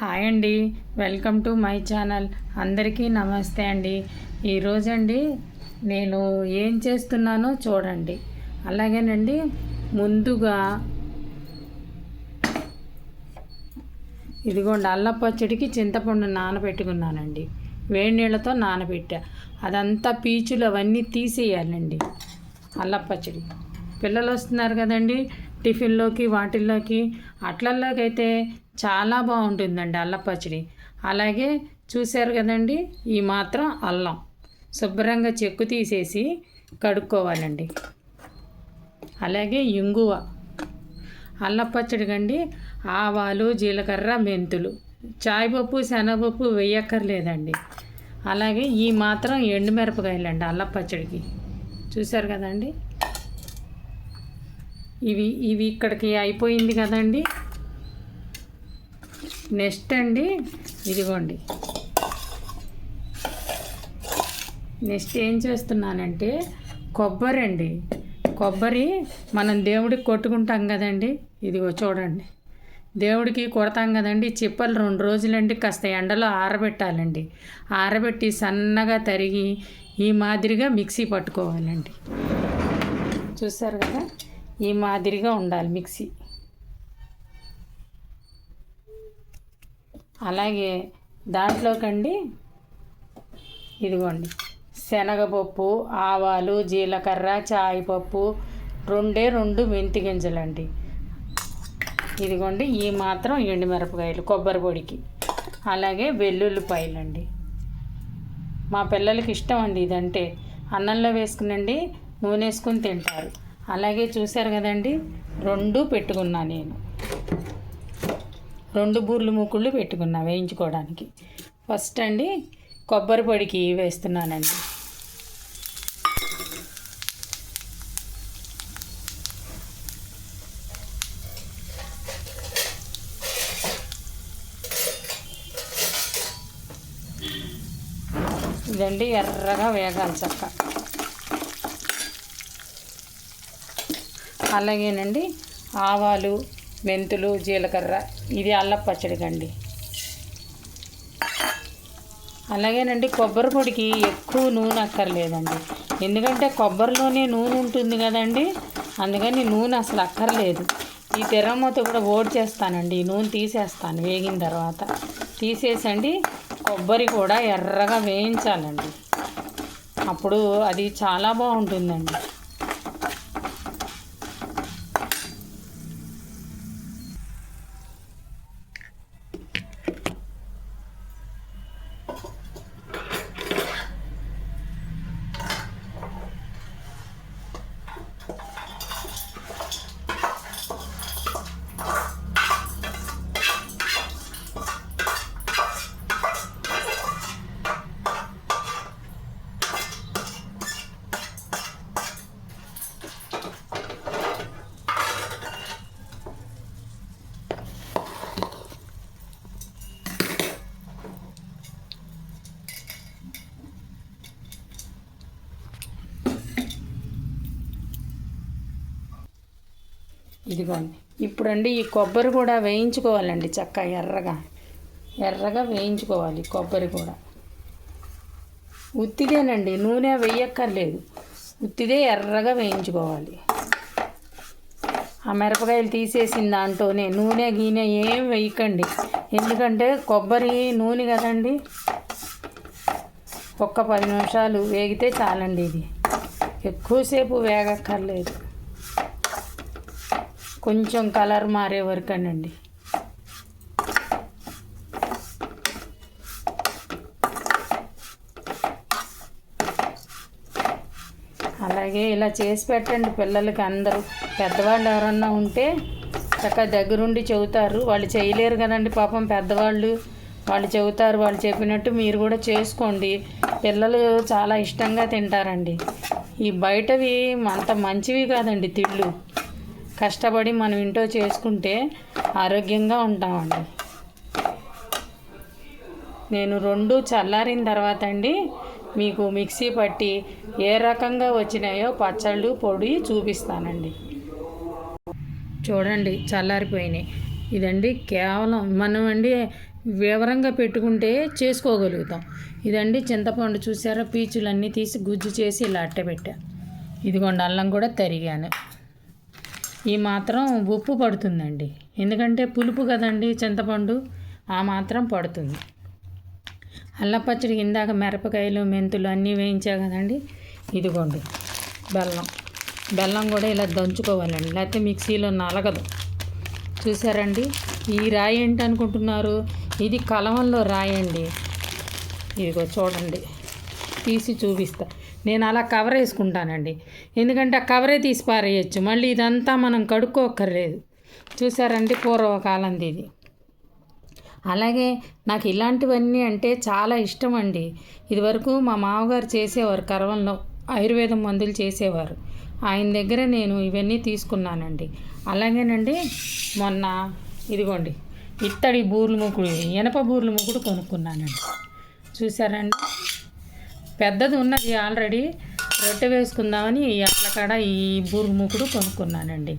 Hi అండి. Welcome to my channel. అందరికీ నమస్తే అండి. ఈరోజండి నేను ఏం చేస్తున్నానో చూడండి. అలాగేనండి ముందుగా ఇదిగోండి అల్లం పచ్చడికి చింతపండు నానబెట్టుకున్నానండి. వేడి నీళ్ళతో నానబెట్టా. అదంతా పీచులు అవన్నీ తీసేయాలండి అల్లం పచ్చడి. పిల్లలు వస్తున్నారు కదండి టిఫిన్లోకి వాటిల్లోకి. అట్లల్లోకి అయితే చాలా బాగుంటుందండి అల్లం పచ్చడి. అలాగే చూశారు కదండి ఈ మాత్రం అల్లం. శుభ్రంగా చెక్కు తీసేసి కడుక్కోవాలండి. అలాగే ఇంగువ. అల్లం పచ్చడి కండి ఆవాలు జీలకర్ర మెంతులు. చాయ్పప్పు శనగపప్పు వేయక్కర్లేదండి. అలాగే ఈ మాత్రం ఎండుమిరపకాయలండి అల్లం పచ్చడికి. చూశారు కదండి? ఇవి ఇవి ఇక్కడికి అయిపోయింది కదండి. నెక్స్ట్ అండి ఇదిగోండి. నెక్స్ట్ ఏం చేస్తున్నానంటే కొబ్బరి అండి. కొబ్బరి మనం దేవుడికి కొట్టుకుంటాం కదండి. ఇదిగో చూడండి. దేవుడికి కొడతాం కదండి. చిప్పలు రెండు రోజులండి కాస్త ఎండలో ఆరబెట్టాలండి. ఆరబెట్టి సన్నగా తరిగి ఈ మాదిరిగా మిక్సీ పట్టుకోవాలండి. చూసారు కదా? ఈ మాదిరిగా ఉండాలి మిక్సీ. అలాగే దాంట్లోకండి ఇదిగోండి శనగపప్పు ఆవాలు జీలకర్ర చాయిపప్పు రెండే రెండు మెంతి గింజలండి. ఇదిగోండి ఈ మాత్రం ఎండుమిరపకాయలు కొబ్బరి పొడికి. అలాగే వెల్లుల్లిపాయలండి మా పిల్లలకి ఇష్టం అండి ఇదంటే. అన్నంలో వేసుకునండి నూనె వేసుకుని తింటారు. అలాగే చూశారు కదండి రెండు పెట్టుకున్నా నేను. రెండు బూర్లు ముక్కుళ్ళు పెట్టుకున్నా వేయించుకోవడానికి. ఫస్ట్ అండి కొబ్బరి పొడికి వేస్తున్నానండి. ఇదండి ఎర్రగా వేగాలి చక్క. అలాగేనండి ఆవాలు మెంతులు జీలకర్ర ఇది అల్లం పచ్చడికండి అలాగేనండి కొబ్బరి పొడికి ఎక్కువ నూనె అక్కర్లేదండి. ఎందుకంటే కొబ్బరిలోనే నూనె ఉంటుంది కదండి. అందుకని నూనె అసలు అక్కర్లేదు. ఈ తెరమూత కూడా ఓడి చేస్తానండి. ఈ నూనె తీసేస్తాను వేగిన తర్వాత. తీసేసండి కొబ్బరి కూడా ఎర్రగా వేయించాలండి. అప్పుడు అది చాలా బాగుంటుందండి. ఇదిగోండి ఇప్పుడండి ఈ కొబ్బరి కూడా వేయించుకోవాలండి చక్క ఎర్రగా. ఎర్రగా వేయించుకోవాలి కొబ్బరి కూడా. ఉత్తిదేనండి నూనె వేయక్కర్లేదు. ఉత్తిదే ఎర్రగా వేయించుకోవాలి. ఆ మిరపకాయలు తీసేసిన దాంట్లోనే నూనె గీనె ఏం వేయకండి. ఎందుకంటే కొబ్బరి నూనె కదండి. ఒక్క పది నిమిషాలు వేగితే చాలండి ఇది. ఎక్కువసేపు వేగక్కర్లేదు. కొంచెం కలర్ మారే వరకనండి అలాగే ఇలా చేసి పెట్టండి పిల్లలకి అందరూ. పెద్దవాళ్ళు ఎవరన్నా ఉంటే చక్కగా దగ్గరుండి చెబుతారు. వాళ్ళు చేయలేరు కదండి పాపం పెద్దవాళ్ళు. వాళ్ళు చెబుతారు వాళ్ళు చెప్పినట్టు మీరు కూడా చేసుకోండి. పిల్లలు చాలా ఇష్టంగా తింటారండి. ఈ బయటవి అంత మంచివి కాదండి తిళ్ళు. కష్టపడి మనం ఇంట్లో చేసుకుంటే ఆరోగ్యంగా ఉంటామండి. నేను రెండు చల్లారిన తర్వాత అండి మీకు మిక్సీ పట్టి ఏ రకంగా వచ్చినాయో పచ్చళ్ళు పొడి చూపిస్తానండి. చూడండి చల్లారిపోయినాయి. ఇదండి కేవలం మనం అండి వివరంగా పెట్టుకుంటే చేసుకోగలుగుతాం. ఇదండి చింతపండు చూసారా పీచులన్నీ తీసి గుజ్జు చేసి ఇలా అట్టబెట్టా. ఇదిగోండి అల్లం కూడా తరిగాను. ఈ మాత్రం ఉప్పు పడుతుందండి. ఎందుకంటే పులుపు కదండి చింతపండు ఆ మాత్రం పడుతుంది. అల్లం పచ్చడి ఇందాక మిరపకాయలు మెంతులు అన్నీ వేయించా కదండి. ఇదిగోండి బెల్లం. బెల్లం కూడా ఇలా దంచుకోవాలండి లేకపోతే మిక్సీలో నలగదు. చూసారండి? ఈ రాయి ఏంటి అనుకుంటున్నారు ఇది కలవంలో రాయండి. ఇదిగో చూడండి. తీసి చూపిస్తా. నేను అలా కవర్ వేసుకుంటానండి. ఎందుకంటే ఆ కవరే తీసి పారేయచ్చు. మళ్ళీ ఇదంతా మనం కడుక్కోక్కర్లేదు. చూసారండి పూర్వకాలంది ఇది. అలాగే నాకు ఇలాంటివన్నీ అంటే చాలా ఇష్టం అండి ఇదివరకు మా మామగారు చేసేవారు కరవంలో ఆయుర్వేదం మందులు చేసేవారు. ఆయన దగ్గర నేను ఇవన్నీ తీసుకున్నానండి. అలాగేనండి మొన్న ఇదిగోండి ఇత్తడి బూర్లు ముగ్గుడు ఇనప బూర్లు ముగ్గుడు కొనుక్కున్నానండి. చూసారండి? పెద్దది ఉన్నది ఆల్రెడీ రొట్టె వేసుకుందామని అట్ల కాడ ఈ బూర్లు కొనుక్కున్నానండి.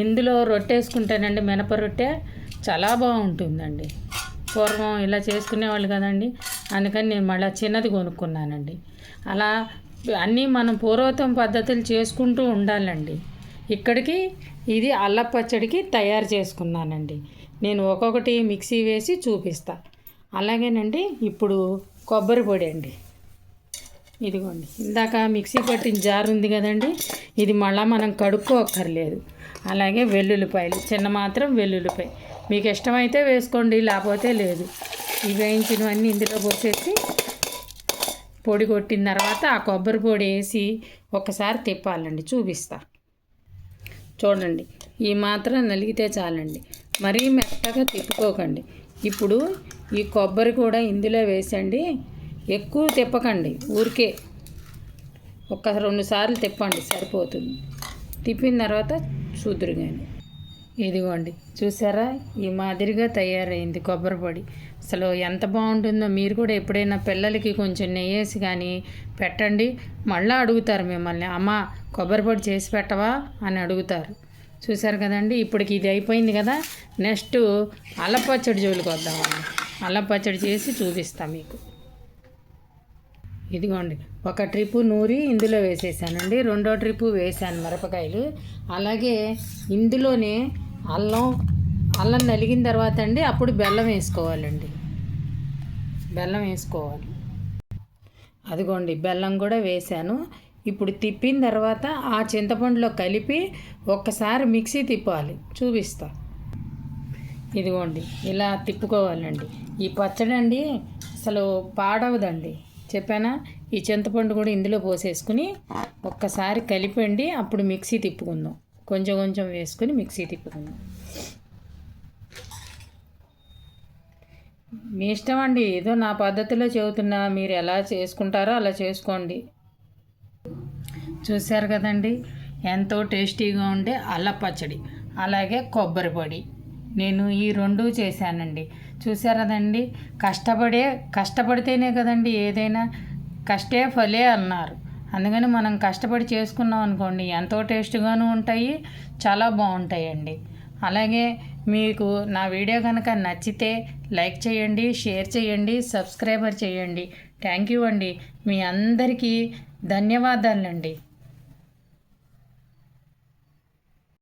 ఇందులో రొట్టె వేసుకుంటానండి మినప రొట్టె చాలా బాగుంటుందండి. పూర్వం ఇలా చేసుకునేవాళ్ళు కదండి. అందుకని నేను మళ్ళీ చిన్నది కొనుక్కున్నానండి. అలా అన్నీ మనం పూర్వతం పద్ధతులు చేసుకుంటూ ఉండాలండి. ఇక్కడికి ఇది అల్లం పచ్చడికి తయారు చేసుకున్నానండి. నేను ఒక్కొక్కటి మిక్సీ వేసి చూపిస్తా. అలాగేనండి ఇప్పుడు కొబ్బరి పొడి అండి. ఇదిగోండి. ఇందాక మిక్సీ పట్టిన జారు ఉంది కదండి ఇది మళ్ళీ మనం కడుక్కోక్కర్లేదు. అలాగే వెల్లుల్లిపాయలు చిన్న మాత్రం వెల్లుల్లిపాయ. మీకు ఇష్టమైతే వేసుకోండి లేకపోతే లేదు. ఇవి వేయించినవన్నీ ఇందులో పోసేసి పొడి కొట్టిన తర్వాత ఆ కొబ్బరి పొడి వేసి ఒకసారి తిప్పాలండి చూపిస్తా. చూడండి ఈ మాత్రం నలిగితే చాలండి. మరీ మెత్తగా తిప్పుకోకండి. ఇప్పుడు ఈ కొబ్బరి కూడా ఇందులో వేసండి ఎక్కువ తిప్పకండి ఊరికే ఒక రెండు సార్లు తిప్పండి సరిపోతుంది. తిప్పిన తర్వాత చూదురు కానీ ఇదిగోండి చూసారా? ఈ మాదిరిగా తయారైంది కొబ్బరి పొడి. అసలు ఎంత బాగుంటుందో మీరు కూడా ఎప్పుడైనా పిల్లలకి కొంచెం నెయ్యేసి కానీ పెట్టండి. మళ్ళీ అడుగుతారు మిమ్మల్ని అమ్మ కొబ్బరి పొడి చేసి పెట్టవా? అని అడుగుతారు. చూసారు కదండి ఇప్పటికి ఇది అయిపోయింది కదా? నెక్స్ట్ అల్లపచ్చడి జోలికి వద్దామండి అల్లపచ్చడి చేసి చూపిస్తాం మీకు. ఇదిగోండి. ఒక ట్రిప్పు నూరి ఇందులో వేసేసానండి. రెండో ట్రిప్పు వేసాను మిరపకాయలు. అలాగే ఇందులోనే అల్లం అల్లం నలిగిన తర్వాత అండి అప్పుడు బెల్లం వేసుకోవాలండి. బెల్లం వేసుకోవాలి. అదిగోండి బెల్లం కూడా వేసాను ఇప్పుడు తిప్పిన తర్వాత ఆ చింతపండులో కలిపి ఒక్కసారి మిక్సీ తిప్పాలి. చూపిస్తా. ఇదిగోండి ఇలా తిప్పుకోవాలండి. ఈ పచ్చడి అండి అసలు పాడవదండి. చెప్పానా? ఈ చింతపండు కూడా ఇందులో పోసేసుకుని ఒక్కసారి కలిపండి అప్పుడు మిక్సీ తిప్పుకుందాం. కొంచెం కొంచెం వేసుకుని మిక్సీ తిప్పుకుందాం. మీ ఇష్టం అండి. ఏదో నా పద్ధతిలో చెబుతున్నా మీరు ఎలా చేసుకుంటారో అలా చేసుకోండి. చూశారు కదండి? ఎంతో టేస్టీగా ఉండే అల్ల పచ్చడి అలాగే కొబ్బరి పొడి. నేను ఈ రెండు చేశానండి. చూసారదండి కష్టపడే కష్టపడితేనే కదండి ఏదైనా కష్టే ఫలే అన్నారు. అందుకని మనం కష్టపడి చేసుకున్నాం అనుకోండి ఎంతో టేస్ట్గాను ఉంటాయి చాలా బాగుంటాయండి. అలాగే మీకు నా వీడియో కనుక నచ్చితే లైక్ చేయండి షేర్ చేయండి సబ్స్క్రైబర్ చేయండి. థ్యాంక్ యూ అండి. మీ అందరికీ ధన్యవాదాలండి.